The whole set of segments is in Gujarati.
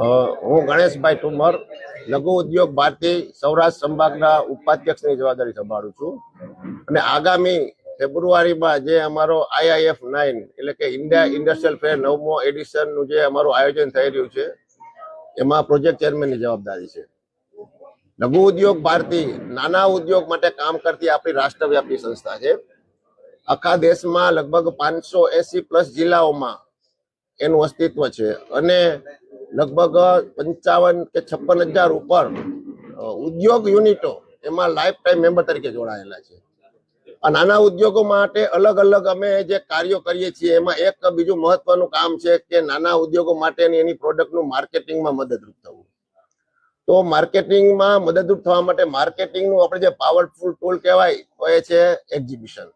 હું ગણેશભાઈ ઠુમર, લઘુ ઉદ્યોગ ભારતી સૌરાષ્ટ્ર સંભાગના ઉપાધ્યક્ષની જવાબદારી સંભાળું છું. અને આગામી ફેબ્રુઆરીમાં જે અમારો આઈઆઈએફ નાઇન, એટલે કે ઇન્ડિયા ઇન્ડસ્ટ્રીયલ ફેર નવમો એડિશનનું જે અમારું આયોજન થઈ રહ્યું છે, એમાં પ્રોજેક્ટ ચેરમેનની જવાબદારી છે. લઘુ ઉદ્યોગ ભારતી નાના ઉદ્યોગ માટે કામ કરતી આપણી રાષ્ટ્રવ્યાપી સંસ્થા છે. આખા દેશમાં લગભગ પાંચસો એસી પ્લસ જિલ્લાઓમાં એનું અસ્તિત્વ છે. અને લગભગ પંચાવન કે છપ્પન હજાર ઉપર ઉદ્યોગ યુનિટો એમાં લાઈફ ટાઈમ મેમ્બર તરીકે જોડાયેલા છે. આ નાના ઉદ્યોગો માટે અલગ અલગ અમે જે કાર્યો કરીએ છીએ, એમાં એક બીજું મહત્વનું કામ છે કે નાના ઉદ્યોગો માટેની એની પ્રોડક્ટનું માર્કેટિંગમાં મદદરૂપ થવું. તો માર્કેટિંગમાં મદદરૂપ થવા માટે માર્કેટિંગનું આપણે જે પાવરફુલ ટૂલ કહેવાય, તો એ છે એક્ઝિબિશન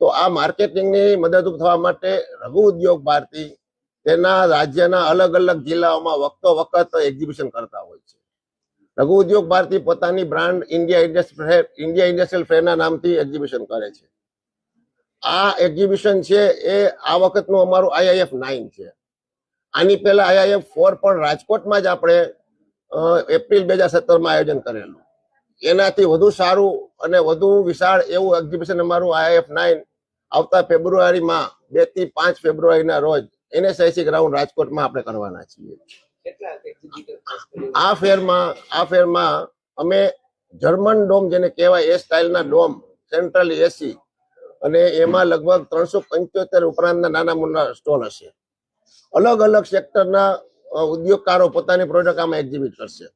તો આ માર્કેટિંગની મદદરૂપ થવા માટે રઘુ ઉદ્યોગ ભારતી તેના રાજ્યના અલગ અલગ જિલ્લાઓમાં વખતો વખત એક્ઝિબિશન કરતા હોય છે. લઘુ ઉદ્યોગ ભારતી પોતાની brand India industry India industrial ફેરના નામથી એક્ઝિબિશન કરે છે. આ એક્ઝિબિશન છે એ આ વખતનું અમારું આઈઆઈએફ નાઇન છે. આની પહેલા આઈઆઈએફ ફોર પણ રાજકોટમાં જ આપણે એપ્રિલ બે હજાર સત્તરમાં આયોજન કરેલું. એનાથી વધુ સારું અને વધુ વિશાળ એવું એક્ઝિબિશન અમારું આઈએફ નાઇન આવતા ફેબ્રુઆરીમાં બેથી પાંચ ફેબ્રુઆરીના રોજ એનએસઆઈસી ગ્રાઉન્ડ રાજકોટમાં આપણે કરવાના છીએ. આ ફેરમાં આ ફેરમાં અમે જર્મન ડોમ જેને કહેવાય એ સ્ટાઇલના ડોમ સેન્ટ્રલ એસી અને એમાં લગભગ ત્રણસો પંચોતેર ઉપરાંતના નાના મોટા સ્ટોલ હશે. અલગ અલગ સેક્ટરના ઉદ્યોગકારો પોતાની પ્રોડક્ટ આમાં એક્ઝિબિટ કરશે.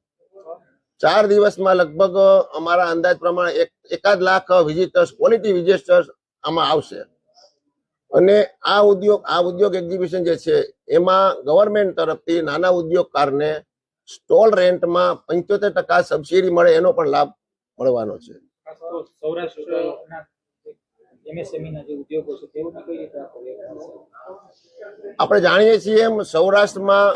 ચાર દિવસમાં લગભગ અમારા અંદાજ પ્રમાણે એક એકાદ લાખ વિઝિટર્સ ક્વોલિટી વિઝિટર્સ આમાં આવશે. અને આ ઉદ્યોગ આ ઉદ્યોગ એક્ઝિબિશન જે છે, એમાં ગવર્મેન્ટ તરફથી નાના ઉદ્યોગકારને સ્ટોલ રેન્ટમાં પંચોતેર ટકા સબસિડી મળે, એનો પણ લાભ મળવાનો છે. આપણે જાણીએ છીએ એમ સૌરાષ્ટ્રમાં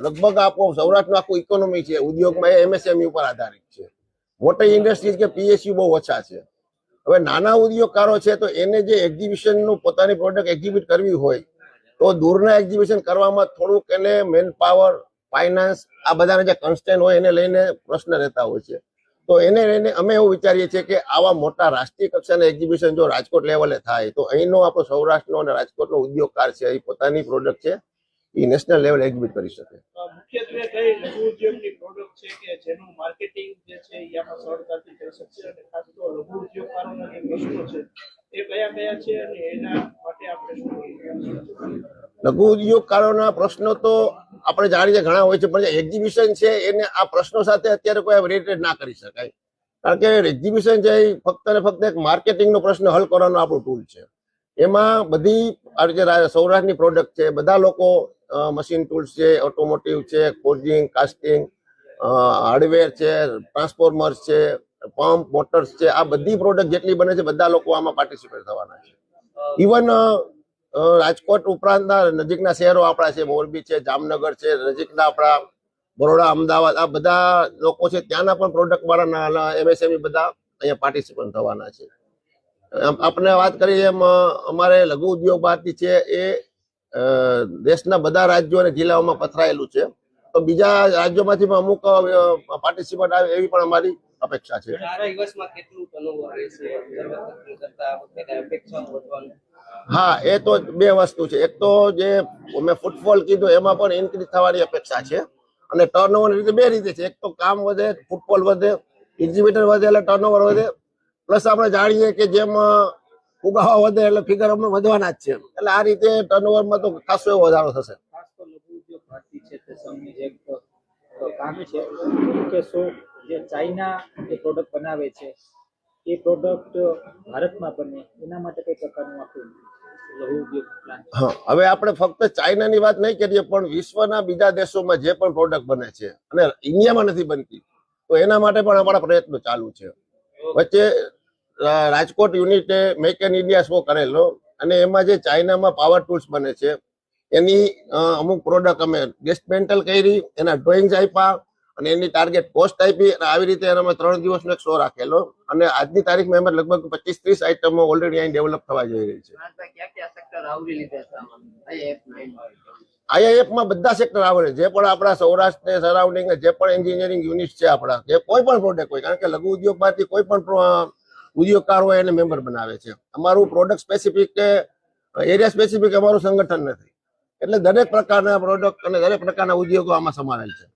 લગભગ આપો સૌરાષ્ટ્રનું આખું ઇકોનોમી છે, ઉદ્યોગમાં એ એમએસએમઈ ઉપર આધારિત છે. મોટી ઇન્ડસ્ટ્રીઝ કે પીએસયુ બહુ ઓછા છે. હવે નાના ઉદ્યોગકારો છે તો એને જે એક્ઝિબિશનનું પોતાની પ્રોડક્ટ એક્ઝિબિટ કરવી હોય, તો દૂરના એક્ઝિબિશન કરવામાં થોડુંક એને મેન પાવર ફાઇનાન્સ આ બધાના જે કન્સ્ટેન્ટ હોય એને લઈને પ્રશ્ન રહેતા હોય છે. તો એને લઈને અમે એવું વિચારીએ છીએ કે આવા મોટા રાષ્ટ્રીય કક્ષાના એક્ઝિબિશન જો રાજકોટ લેવલે થાય, તો અહીંનો આપણો સૌરાષ્ટ્રનો અને રાજકોટનો ઉદ્યોગકાર છે, એ પોતાની પ્રોડક્ટ છે. એ નેશનલ લેવલે એક્ઝિબિટ કરી શકે. મુખ્યત્વે કઈ લઘુ ઉદ્યોગની પ્રોડક્ટ છે કે જેનું માર્કેટિંગ જે છે એ આમાં સરળતાથી થઈ શકશે? અને ખાસ તો લઘુ ઉદ્યોગકારોના જે પ્રશ્નો છે એ કયા કયા છે અને એના માટે આપણે શું લઘુ ઉદ્યોગકારોના પ્રશ્નો તો આપણે જાણીએ ઘણા હોય છે પણ એક્ઝિબિશન છે એને આ પ્રશ્નો સાથે અત્યારે કોઈ રિલેટેડ ના કરી શકાય. કારણ કે એક્ઝિબિશન છે એ ફક્ત ને ફક્ત એક માર્કેટિંગનો પ્રશ્ન હલ કરવાનો આપણો ટૂલ છે. એમાં બધી આ જે સૌરાષ્ટ્રની પ્રોડક્ટ છે બધા લોકો મશીન ટૂલ્સ છે ઓટોમોટિવ છે કોડિંગ કાસ્ટિંગ હાર્ડવેર છે ટ્રાન્સફોર્મર્સ છે પંપ મોટર્સ છે, આ બધી પ્રોડક્ટ જેટલી બને છે, બધા લોકો આમાં પાર્ટિસિપેટ થવાના છે. ઇવન રાજકોટ ઉપરાંતના નજીકના શહેરો આપણા છે, મોરબી છે, જામનગર છે, નજીકના આપણા બરોડા, અમદાવાદ, આ બધા લોકો છે, ત્યાંના પણ પ્રોડક્ટ વાળા એમએસએમઈ બધા અહીંયા પાર્ટિસિપન્ટ થવાના છે. આપણે વાત કરીએ એમ અમારે લઘુ ઉદ્યોગ ભારતી છે, એ દેશના બધા રાજ્યો અને જિલ્લાઓમાં પથરાયેલું છે. તો બીજા રાજ્યોમાંથી પણ અમુક પાર્ટિસિપન્ટ આવે એવી પણ અમારી અપેક્ષા છે. હા એ તો બે વસ્તુ છે. એક તો જે મેં ફૂટફોલ કીધું એમાં પણ ઇન્ક્રીઝ થવાની અપેક્ષા છે. અને ટર્નઓવર રીતે બે રીતે છે. એક તો કામ વધે ફૂટફોલ વધે એક્ઝિબિટર વધે એટલે ટર્નઓવર વધે. પ્લસ આપણે જાણીએ કે જેમ ફુગાવા વધે એટલે ફિગર અમે વધવાના જ છે એટલે આ રીતે ટર્નઓવરમાં તો ખાસો એવો વધારો થશે. કામ છે. કે સો જે ચાઇના પ્રોડક્ટ બનાવે છે એ પ્રોડક્ટ ભારતમાં બને એના માટે કઈ પ્રકારનું હા હવે આપણે ફક્ત ચાઇનાની વાત નહીં કરીએ પણ વિશ્વના બીજા દેશોમાં જે પણ પ્રોડક્ટ બને છે અને ઇન્ડિયામાં નથી બનતી તો એના માટે પણ અમારા પ્રયત્નો ચાલુ છે. વચ્ચે રાજકોટ યુનિટે મેક ઇન ઇન્ડિયા શો કરેલો. અને એમાં જે ચાઇનામાં પાવર ટૂલ્સ બને છે એની અમુક પ્રોડક્ટ અમે ડિસ્મેન્ટલ કરી એના ડ્રોઈંગ્સ આપ્યા અને એની ટાર્ગેટ કોસ્ટ આપી અને આવી રીતે એનો અમે ત્રણ દિવસનો એક શો રાખેલો. અને આજની તારીખમાં એમાં લગભગ પચીસ ત્રીસ આઇટમો ઓલરેડી અહીં ડેવલપ થવા જઈ રહી છે. ક્યાં ક્યાં સેક્ટર આવરી લીધા છે આમાં? IF9 માં? આઈઆઈએફમાં બધા સેક્ટર આવે છે જે પણ આપણા સૌરાષ્ટ્ર ને સરાઉન્ડિંગ જે પણ એન્જિનિયરિંગ યુનિટ છે આપણા જે કોઈ પણ પ્રોડક્ટ હોય કારણ કે લઘુ ઉદ્યોગમાંથી કોઈ પણ ઉદ્યોગકાર એને મેમ્બર બનાવે છે. અમારું પ્રોડક્ટ સ્પેસિફિક કે એરિયા સ્પેસિફિક અમારું સંગઠન નથી. એટલે દરેક પ્રકારના પ્રોડક્ટ અને દરેક પ્રકારના ઉદ્યોગો આમાં સમાવેલ છે.